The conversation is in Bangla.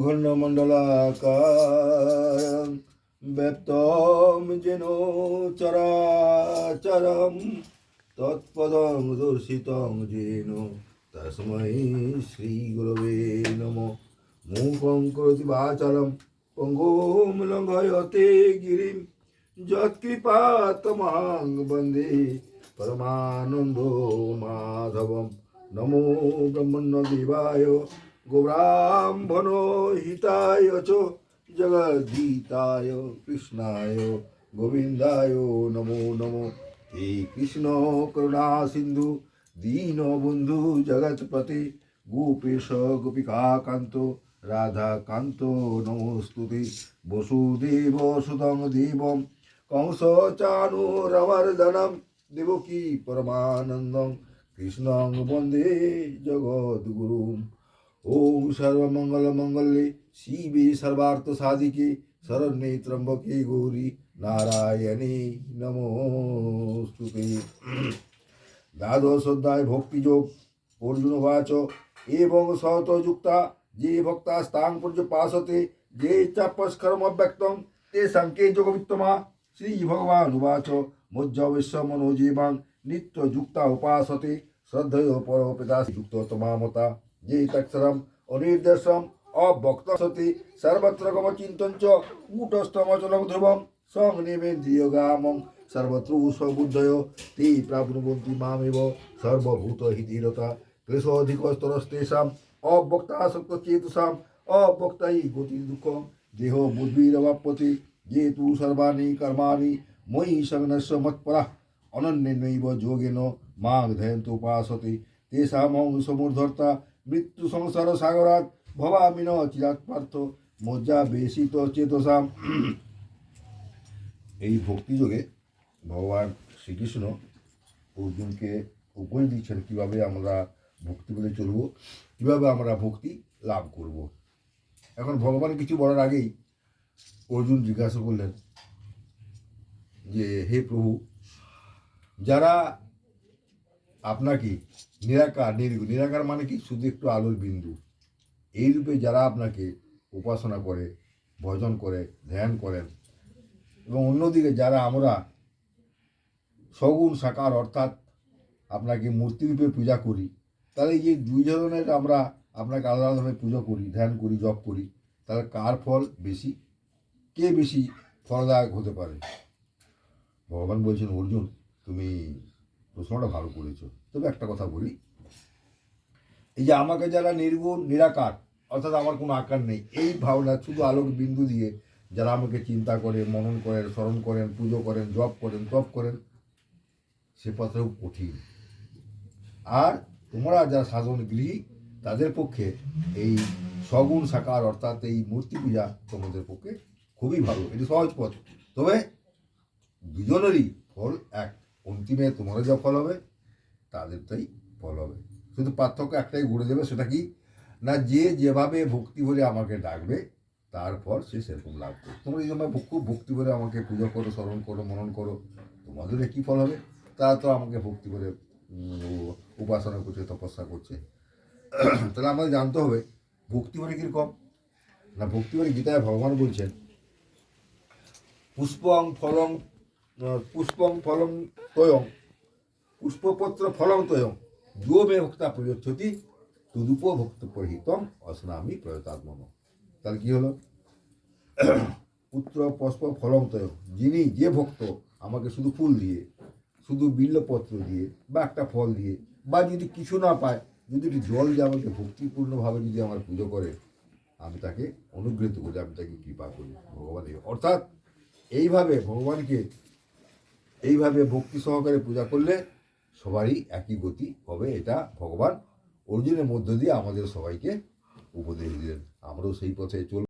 খণ্ডমণ্ডলাকারং ব্যপ্তম যেন চরাচরম তৎপদং দর্শিতং যেন তস্मै শ্রীগুরবে নম মূকং করোতি বাচালম পঙ্গুম লঙ্ঘয়তে গিরিম যৎকৃপাতমাং বন্দে পরমানন্দ মাধবম নমো ব্রহ্মণ্যদেবায় গৌরাম্ভন হিতায় চ জগদ্গীতায় কৃষ্ণায়, গোবিন্দায় নমো নমো। হে কৃষ্ণ করুণা সিন্ধু, দীন বন্ধু জগৎপতি, গোপেশ গোপিকা কান্ত রাধা কান্ত নমস্তুতে। বসুদেব সুতং দেবম, কংস চানুরমর্দনম দেবকী পরমানন্দম। কৃষ্ণং বন্দে জগদ্গুরুম। ওম সর্বমঙ্গলমঙ্গলে শিবে সর্বার্থ সাধিকে শরণ্যে ত্রম্বকে গৌরী নারায়ণে নমস্তুতে দ্বাদশ অধ্যায় ভক্তিযোগ, অর্জুন বাচ এবং সহত যুক্তা যে ভক্তা স্তাং পর্যপাসতে যে চাপস্করম অব্যক্তং তে সংকে যোগবিত্তমা, শ্রী ভগবান উবাচ মজ্জবৈশ্য মনোজীবাং নিত্য যুক্তা উপাসতে, শ্রদ্ধেয় পরপিতা যুক্ত তমামতা যে তৎসরম অনির্দেশম অভক্তসতি সর্বত্র গম চিন্তঞ্চ কূটস্থমচলং ধ্রুবম সংনিবেন্দ্রিয়গামং সর্বত্র সবুদ্ধয় তে প্রাপ্নুবন্তি মামেব সর্বভূত হিতিরতা ক্লেশোধিকস্তরস্তেষাম অভক্তাসক্ত চেতসাম অভক্তাই গতি দুঃখম দেহ বুদ্ধিরবাপ্যতে যে তু সর্বাণি কর্মাণি ময়ি সংনস্য মৎপরः অনন্যেনৈব যোগেন মাং ধ্যায়ন্ত উপাসতে তেষামং সমুর্ধর্তা মৃত্যু সংসার সাগরাত ভবামিন পার্থ মজ্জা বেশিত চেতসাম এই ভক্তিযোগে ভগবান শ্রীকৃষ্ণ অর্জুনকে উপদেশ দিচ্ছেন কীভাবে আমরা ভক্তি বলে চলবো, কীভাবে আমরা ভক্তি লাভ করব। এখন ভগবান কিছু বলার আগেই অর্জুন জিজ্ঞাসা করলেন যে, হে প্রভু, যারা আপনাকে নিরাকার নির্গুণ নিরাকার মানে কি? শুধু একটু আলোর বিন্দু। এই রূপে যারা আপনাকে উপাসনা করে, ভজন করে, ধ্যান করেন এবং অন্যদিকে যারা আমরা সগুণ, সাকার অর্থাৎ আপনাকে মূর্তিরূপে পূজা করি, তাহলে যে দুই ধরনের আমরা আপনাকে আলাদা আলাদাভাবে পুজো করি, ধ্যান করি, জপ করি, তাহলে কার ফল বেশি? কে বেশি ফলদায়ক হতে পারে? ভগবান বলছেন, অর্জুন, তুমি প্রশ্নটা ভালো করেছ। তবে একটা কথা বলি। এই যে আমাকে যারা নির্গুণ নিরাকার, অর্থাৎ আমার কোনো আকার নেই, এই ভাবনা শুধু আলোক বিন্দু দিয়ে যারা আমাকে চিন্তা করে, মনন করেন, স্মরণ করেন, পুজো করেন, জপ করেন, তপ করেন, সে পথেও কঠিন। আর তোমরা যারা সাধন গৃহী, তাদের পক্ষে এই সগুণ সাকার, অর্থাৎ এই মূর্তি পূজা তোমাদের পক্ষে খুবই ভালো। এটি সহজ পথ। তবে দুজনেরই ফল এক। অন্তিমে তোমারও যা ফল হবে, তাদেরটাই ফল হবে। শুধু পার্থক্য একটাই ঘুরে যাবে সেটা কি? না, যে যেভাবে ভক্তি ভরে আমাকে ডাকবে, তারপর সে সেরকম লাভ করবে। তোমরা এই জন্য খুব ভক্তি ভরে আমাকে পুজো করো, স্মরণ করো, মনন করো তোমাদের কী ফল হবে। তারা তো আমাকে ভক্তি করে উপাসনা করছে, তপস্যা করছে। তাহলে আমাদের জানতে হবে, ভক্তি মানে কীরকম? না, ভক্তি মানে গীতায় ভগবান বলছেন, পুষ্পং ফলং পুষ্পং ফলং তয়ং। পুষ্পপত্র ফলং তয়ং। যো মে ভক্তা প্রয়োচ্ছতি তদুপ ভক্ত পরিহিতম অস্নামি প্রয়তাত্মন। তাহলে কি হলো? পুত্র পুষ্প ফলং তয়ং। যিনি যে ভক্ত, আমাকে শুধু ফুল দিয়ে, শুধু বিল্লপত্র দিয়ে, বা একটা ফল দিয়ে, বা যদি কিছু না পায়, যদি একটু জল দিয়ে আমাকে ভক্তিপূর্ণভাবে যদি আমার পুজো করে, আমি তাকে অনুগৃহীত করি, আমি তাকে কৃপা করি ভগবানের অর্থাৎ, এইভাবে ভগবানকে এইভাবে ভক্তি সহকারে পূজা করলে সবারই একই গতি হবে, এটা ভগবান অর্জুনের মধ্য দিয়ে আমাদের সবাইকে উপদেশ দিলেন। আমরাও সেই পথে চল